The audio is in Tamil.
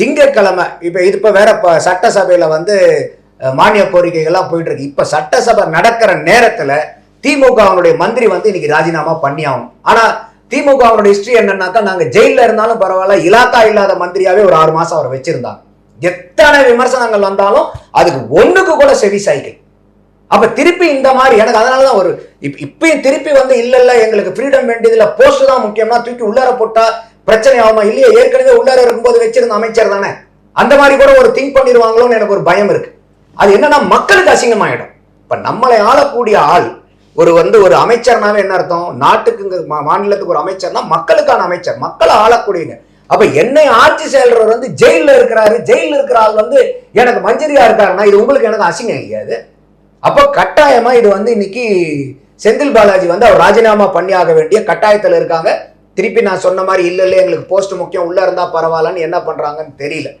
திங்கட்கிழமை இப்போ இது இப்போ வேற இப்போ சட்டசபையில் வந்து மானிய கோரிக்கைகள்லாம் போயிட்டு இருக்கு சட்டசபை நடக்கிற நேரத்துல திமுகவினுடைய மந்திரி வந்து இன்னைக்கு ராஜினாமா பண்ணி ஆனால் திமுக திமுகவினுடைய ஹிஸ்ட்ரி என்னன்னாக்கா நாங்கள் ஜெயிலில் இருந்தாலும் பரவாயில்ல இலாக்கா இல்லாத மந்திரியாவே ஒரு ஆறு மாதம் அவரை வச்சிருந்தாங்க. எத்தனை விமர்சனங்கள் வந்தாலும் அதுக்கு ஒன்றுக்கு கூட செவி சைக்கிள் அப்ப திருப்பி இந்த மாதிரி எனக்கு அதனாலதான் ஒரு இப்ப இப்பயும் திருப்பி வந்து இல்ல இல்ல எங்களுக்கு ஃப்ரீடம் வேண்டியதுல போஸ்ட் தான் முக்கியம்னா தூக்கி உள்ளார போட்டா பிரச்சனை ஆகுமா இல்லையா? ஏற்கனவே உள்ளார இருக்கும்போது வச்சிருந்த அமைச்சர் தானே. அந்த மாதிரி கூட ஒரு திங்க் பண்ணிடுவாங்களோன்னு எனக்கு ஒரு பயம் இருக்கு. அது என்னன்னா மக்களுக்கு அசிங்கமாயிடும். இப்ப நம்மளை ஆளக்கூடிய ஆள் ஒரு வந்து ஒரு அமைச்சர்னாவே என்ன அர்த்தம்? நாட்டுக்கு மா- மாநிலத்துக்கு ஒரு அமைச்சர்னா மக்களுக்கான அமைச்சர். மக்களை ஆளக்கூடியங்க அப்ப என்னை ஆட்சி செயலர் வந்து ஜெயில இருக்கிறாரு. ஜெயில இருக்கிற ஆள் வந்து எனக்கு மஞ்சரியா இருக்காருன்னா இது உங்களுக்கு எனக்கு அசிங்கம் கிடையாது அப்போ கட்டாயமா இது வந்து இன்னைக்கு செந்தில் பாலாஜி வந்து அவர் ராஜினாமா பண்ணி ஆக வேண்டிய கட்டாயத்தில் இருக்காங்க. திருப்பி நான் சொன்ன மாதிரி இல்லை இல்லை எங்களுக்கு போஸ்ட் முக்கியம் உள்ள இருந்தால் பரவாயில்லன்னு என்ன பண்ணுறாங்கன்னு தெரியல.